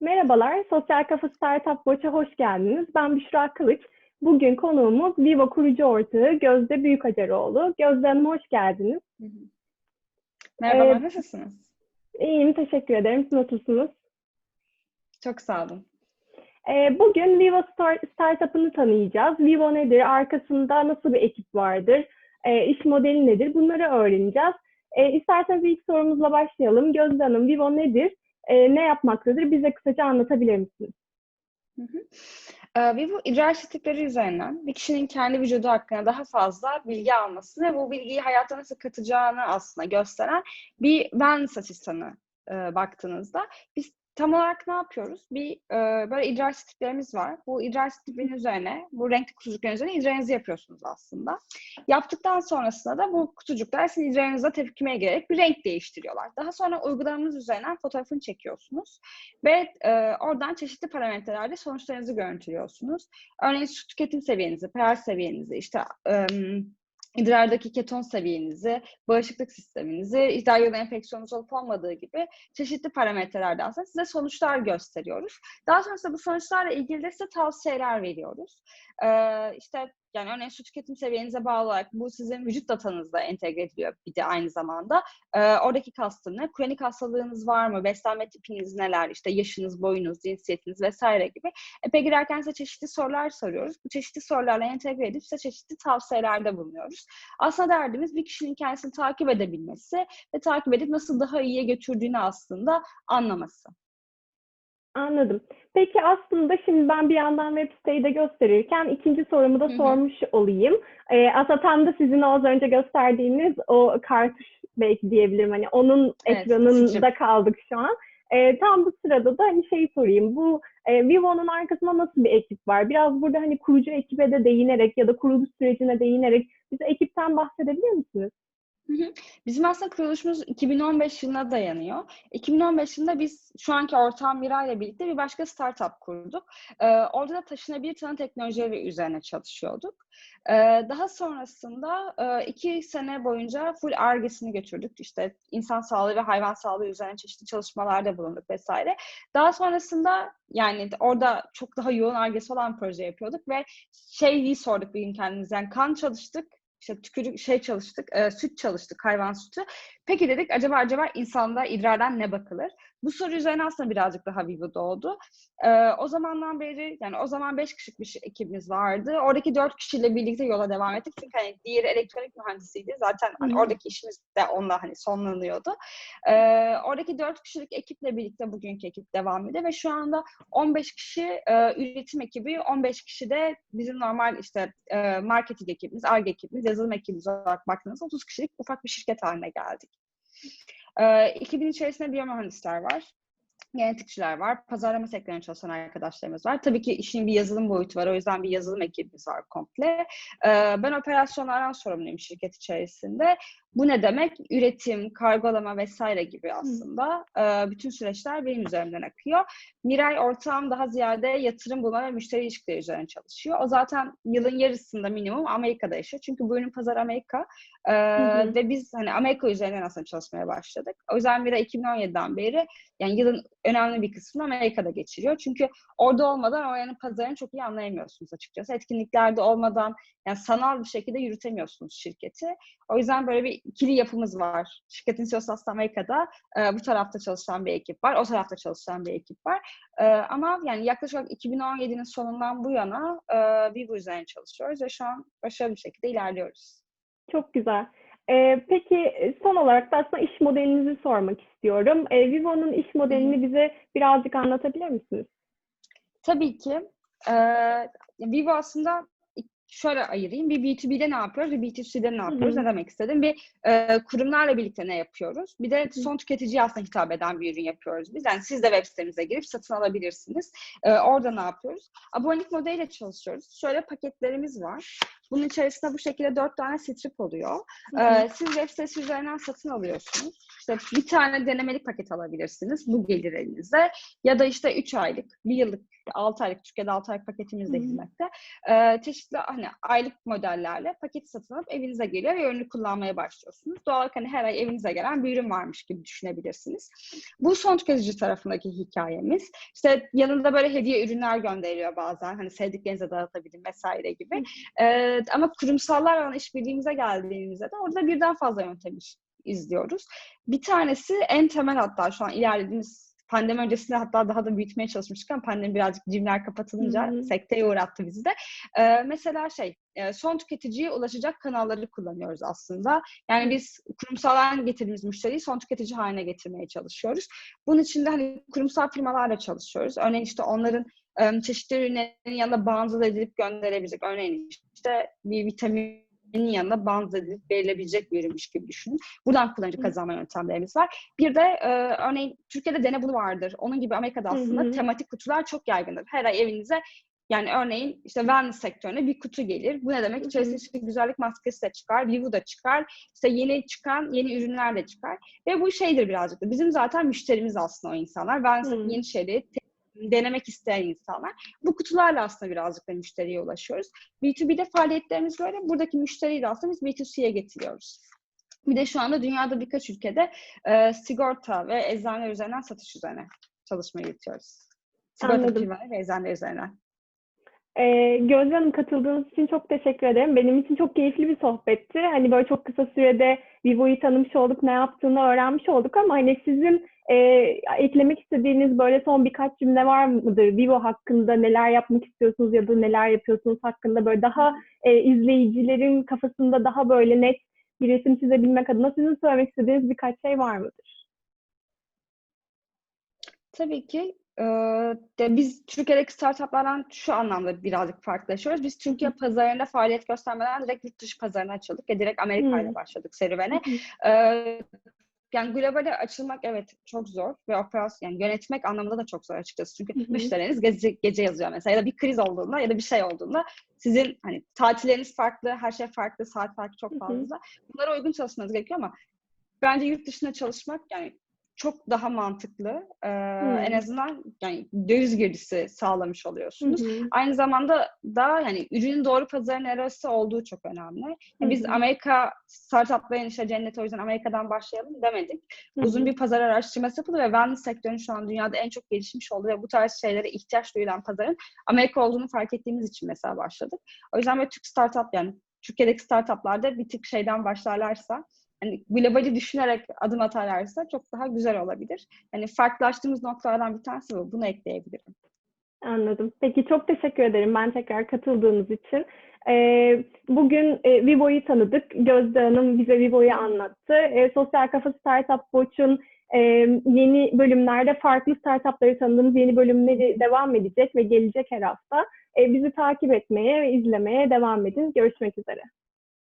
Merhabalar, Sosyal Kafa Startup Watch'a hoş geldiniz. Ben Büşra Kılıç. Bugün konuğumuz Vivo kurucu ortağı Gözde Büyükacaroğlu. Gözde Hanım hoş geldiniz. Merhaba, Ee, nasılsınız? İyiyim, teşekkür ederim. Siz nasılsınız? Çok sağ olun. Ee, bugün Vivo Star- Startup'ını tanıyacağız. Vivo nedir? Arkasında nasıl bir ekip vardır? Ee, iş modeli nedir? Bunları öğreneceğiz. Ee, isterseniz ilk sorumuzla başlayalım. Gözde Hanım, Vivo nedir? Ee, ne yapmaktadır? Bize kısaca anlatabilir misiniz? Hı hı. Ee, Vivo idrar statistikleri üzerinden bir kişinin kendi vücudu hakkında daha fazla bilgi almasını ve bu bilgiyi hayata nasıl katacağını aslında gösteren bir wellness asistanı e, baktığınızda biz tam olarak ne yapıyoruz? Bir e, böyle idrar statistiklerimiz var. Bu idrar statistiklerinin üzerine, bu renkli kutucukların üzerine idrarınızı yapıyorsunuz aslında. Yaptıktan sonrasında da bu kutucuklar sizin idrarınıza tepkimeye gelerek bir renk değiştiriyorlar. Daha sonra uygulamamız üzerinden fotoğrafını çekiyorsunuz ve e, oradan çeşitli parametrelerde sonuçlarınızı görüntülüyorsunuz. Örneğin su tüketim seviyenizi, pH seviyenizi, işte e, idrardaki keton seviyenizi, bağışıklık sisteminizi, idrar yolu enfeksiyonunuz olup olmadığı gibi çeşitli parametrelerde aslında size sonuçlar gösteriyoruz. Daha sonrasında bu sonuçlarla ilgili de size tavsiyeler veriyoruz. Ee, işte yani örneğin su tüketim seviyenize bağlı olarak bu sizin vücut datanızda entegre ediliyor bir de aynı zamanda. Ee, oradaki kastım ne? Kronik hastalığınız var mı? Beslenme tipiniz neler? İşte yaşınız, boyunuz, cinsiyetiniz vesaire gibi. Epe girerken size çeşitli sorular soruyoruz. Bu çeşitli sorularla entegre edip size çeşitli tavsiyelerde bulunuyoruz. Aslında derdimiz bir kişinin kendisini takip edebilmesi ve takip edip nasıl daha iyiye götürdüğünü aslında anlaması. Anladım. Peki aslında şimdi ben bir yandan web siteyi de gösterirken ikinci sorumu da Hı hı. sormuş olayım. Ee, aslında tam da sizin az önce gösterdiğiniz o kartuş belki diyebilirim. Hani onun Evet, ekranında strip. kaldık şu an. Ee, tam bu sırada da hani şeyi sorayım. Bu e, Vivo'nun arkasında nasıl bir ekip var? Biraz burada hani kurucu ekibe de değinerek ya da kuruluş sürecine değinerek bize ekipten bahsedebilir misiniz? Bizim aslında kuruluşumuz 2015 yılına dayanıyor. 2015 yılında biz şu anki ortağım Mira ile birlikte bir başka startup kurduk. Ee, orada da taşınabilir tanı teknolojileri üzerine çalışıyorduk. Ee, daha sonrasında e, iki sene boyunca full Ar-Ge'sini götürdük. İşte insan sağlığı ve hayvan sağlığı üzerine çeşitli çalışmalarda bulunduk vesaire. Daha sonrasında yani orada çok daha yoğun Ar-Ge'si olan proje yapıyorduk ve şeyi sorduk bir gün kendimize. Yani kan çalıştık, işte tükürük şey çalıştık, e, süt çalıştık, hayvan sütü. Peki dedik acaba acaba insanda idrardan ne bakılır? Bu soru üzerine aslında birazcık daha Vivo doğdu. E, o zamandan beri yani o zaman 5 kişilik bir ekibimiz vardı. Oradaki 4 kişiyle birlikte yola devam ettik. Çünkü hani diğeri elektronik mühendisiydi. Zaten hani oradaki işimiz de onunla hani sonlanıyordu. E, oradaki 4 kişilik ekiple birlikte bugünkü ekip devam ediyor ve şu anda 15 kişi e, üretim ekibi, 15 kişi de bizim normal işte e, marketing ekibimiz, ARGE ekibimiz, yazılım ekibimiz olarak baktığınızda 30 kişilik ufak bir şirket haline geldik. E, ekibin içerisinde biyomühendisler var, genetikçiler var, pazarlama sektöründe çalışan arkadaşlarımız var. Tabii ki işin bir yazılım boyutu var, o yüzden bir yazılım ekibimiz var komple. E, ben operasyonlardan sorumluyum şirket içerisinde. Bu ne demek? Üretim, kargolama vesaire gibi aslında e, bütün süreçler benim üzerimden akıyor. Miray ortağım daha ziyade yatırım bulma ve müşteri ilişkileri üzerine çalışıyor. O zaten yılın yarısında minimum Amerika'da yaşıyor. Çünkü bu ürünün pazarı Amerika. Ee, hı. ve biz hani Amerika üzerinden aslında çalışmaya başladık. O yüzden Miray 2017'den beri yani yılın önemli bir kısmını Amerika'da geçiriyor. Çünkü orada olmadan oranın pazarını çok iyi anlayamıyorsunuz açıkçası. Etkinliklerde olmadan yani sanal bir şekilde yürütemiyorsunuz şirketi. O yüzden böyle bir ikili yapımız var. Şirketin CEO'su aslında Amerika'da. e, bu tarafta çalışan bir ekip var. O tarafta çalışan bir ekip var. E, ama yani yaklaşık olarak 2017'nin sonundan bu yana e, Vivo üzerine çalışıyoruz ve şu an başarılı bir şekilde ilerliyoruz. Çok güzel. Ee, peki e, son olarak da aslında iş modelinizi sormak istiyorum. Ee, Vivo'nun iş modelini bize birazcık anlatabilir misiniz? Tabii ki. E, Vivo aslında şöyle ayırayım. Bir B2B'de ne yapıyoruz? Bir B2C'de ne yapıyoruz? hı. Ne demek istedim? Bir e, kurumlarla birlikte ne yapıyoruz? Bir de son tüketiciye aslında hitap eden bir ürün yapıyoruz biz. Yani siz de web sitemize girip satın alabilirsiniz. E, orada ne yapıyoruz? Abonelik modeliyle çalışıyoruz. Şöyle paketlerimiz var. Bunun içerisinde bu şekilde dört tane strip oluyor. E, siz web sitesi üzerinden satın alıyorsunuz. İşte bir tane denemelik paket alabilirsiniz. Bu gelir elinize. Ya da işte 3 aylık, 1 yıllık, 6 aylık, Türkiye'de 6 aylık paketimiz de hizmette. Ee, çeşitli hani aylık modellerle paket satın alıp evinize geliyor ve ürünü kullanmaya başlıyorsunuz. Doğal olarak hani her ay evinize gelen bir ürün varmış gibi düşünebilirsiniz. Bu son tüketici tarafındaki hikayemiz. İşte yanında böyle hediye ürünler gönderiliyor bazen. Hani sevdiklerinize dağıtabilin vesaire gibi. Ee, ama kurumsallarla işbirliğimize geldiğimizde de orada birden fazla yöntem izliyoruz. Bir tanesi en temel hatta şu an ilerlediğimiz pandemi öncesinde hatta daha da büyütmeye çalışmıştık ama pandemi birazcık cimler kapatılınca Hı hı. sekteye uğrattı bizi de. Ee, mesela şey e, son tüketiciye ulaşacak kanalları kullanıyoruz aslında. Yani biz kurumsaldan getirdiğimiz müşteriyi son tüketici haline getirmeye çalışıyoruz. Bunun için de hani kurumsal firmalarla çalışıyoruz. Örneğin işte onların e, çeşitli ürünlerin yanında bundle edilip gönderebilecek. Örneğin işte bir vitaminin yanına bundle edilip verilebilecek bir ürünmüş gibi düşünün. Buradan kullanıcı kazanma yöntemlerimiz var. Bir de e, örneğin Türkiye'de dene bunu vardır. Onun gibi Amerika'da aslında hı. tematik kutular çok yaygındır. Her ay evinize yani örneğin işte wellness sektörüne bir kutu gelir. Bu ne demek? İçerisinde işte güzellik maskesi de çıkar, Vivu da çıkar, işte yeni çıkan yeni ürünler de çıkar. Ve bu şeydir birazcık da. Bizim zaten müşterimiz aslında o insanlar. Wellness'taki Hı. yeni şeyleri denemek isteyen insanlar. Bu kutularla aslında birazcık da müşteriye ulaşıyoruz. B2B'de faaliyetlerimiz böyle. Buradaki müşteriyi de aslında biz B2C'ye getiriyoruz. Bir de şu anda dünyada birkaç ülkede e, sigorta ve eczaneler üzerinden satış üzerine çalışmayı yürütüyoruz. Sigorta firmaları ve eczaneler üzerinden. Ee, Gözde Hanım katıldığınız için çok teşekkür ederim. Benim için çok keyifli bir sohbetti. Hani böyle çok kısa sürede Vivo'yu tanımış olduk, ne yaptığını öğrenmiş olduk ama hani sizin e, eklemek istediğiniz böyle son birkaç cümle var mıdır? Vivo hakkında neler yapmak istiyorsunuz ya da neler yapıyorsunuz hakkında böyle daha e, izleyicilerin kafasında daha böyle net bir resim çizebilmek adına sizin söylemek istediğiniz birkaç şey var mıdır? Tabii ki. Ee, de biz Türkiye'deki startuplardan şu anlamda birazcık farklılaşıyoruz. Biz Türkiye pazarında faaliyet göstermeden direkt yurt dışı pazarına açıldık ve direkt Amerika ile Hmm. başladık serüvene. Ee, yani globale açılmak evet çok zor ve operasyon yani yönetmek anlamında da çok zor açıkçası. Çünkü Hı hı. müşteriniz gece, gece yazıyor mesela ya da bir kriz olduğunda ya da bir şey olduğunda sizin hani tatilleriniz farklı, her şey farklı, saat farkı çok fazla. Bunlara uygun çalışmanız gerekiyor ama bence yurt dışında çalışmak yani çok daha mantıklı. Ee, En Hmm. azından yani döviz girdisi sağlamış oluyorsunuz. hı. Aynı zamanda da yani ürünün doğru pazarın neresi olduğu çok önemli. Hı Biz hı. Amerika startupların işte cenneti o yüzden Amerika'dan başlayalım demedik. Hı Uzun bir pazar araştırması yapıldı ve wellness sektörünün şu an dünyada en çok gelişmiş olduğu ve bu tarz şeylere ihtiyaç duyulan pazarın Amerika olduğunu fark ettiğimiz için mesela başladık. O yüzden böyle Türk startup yani Türkiye'deki startuplarda bir tık şeyden başlarlarsa hani globali düşünerek adım atarlarsa çok daha güzel olabilir. Hani farklılaştığımız noktalardan bir tanesi bu. Bunu ekleyebilirim. Anladım. Peki çok teşekkür ederim ben tekrar katıldığınız için. Ee, bugün e, Vivo'yu tanıdık. Gözde Hanım bize Vivo'yu anlattı. E, Sosyal Kafa Startup Watch'un e, yeni bölümlerde farklı startupları tanıdığımız yeni bölümleri devam edecek ve gelecek her hafta. E, bizi takip etmeye ve izlemeye devam edin. Görüşmek üzere.